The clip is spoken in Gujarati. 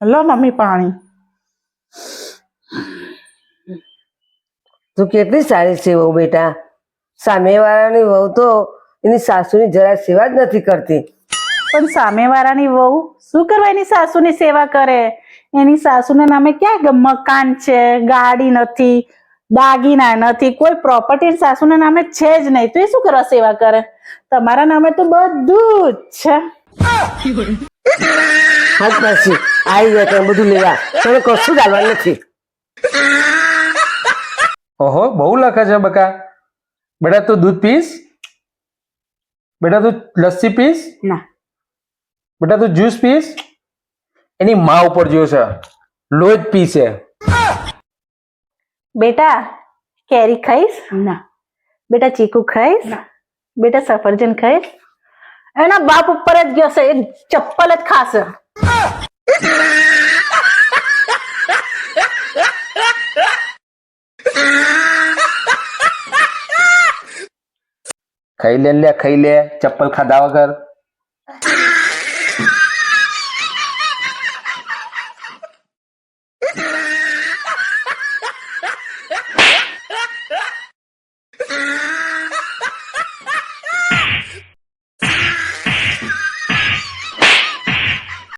લો મમ્મી પાણી. તું કેટલી સારી સેવો બેટા. સામેવાળાની વહુ તો એની સાસુની જરા સેવા જ નથી કરતી. પણ સામેવાળાની વહુ શું કરવા એની સાસુની સેવા કરે? એની સાસુના નામે ક્યાં મકાન છે ગાડી નથી દાગીના નથી કોઈ પ્રોપર્ટી સાસુના નામે છે જ નહીં. તો એ શું કરવા સેવા કરે? તમારા નામે તો બધું જ છે. હાથ પાછી આવી જાય બધું લેવા તને કશું જ આવવાનું નથી? ઓહો બહુ લખે છે બકા. બેટા તું દૂધ પીસ? બેટા તું લસ્સી પીસ? ના. બેટા તું જ્યુસ પીસ? એની મા ઉપર જોયો છે. લોજ પીશે બેટા કેરી ખાઈશ? ના. બેટા ચીકુ ખાઈશ? બેટા સફરજન ખાઈશ? એના બાપ ઉપર જ ગયો છે એ ચપ્પલ જ ખાશે. ખાઈ લે લે ખાઈ લે ચપ્પલ ખાધા વગર.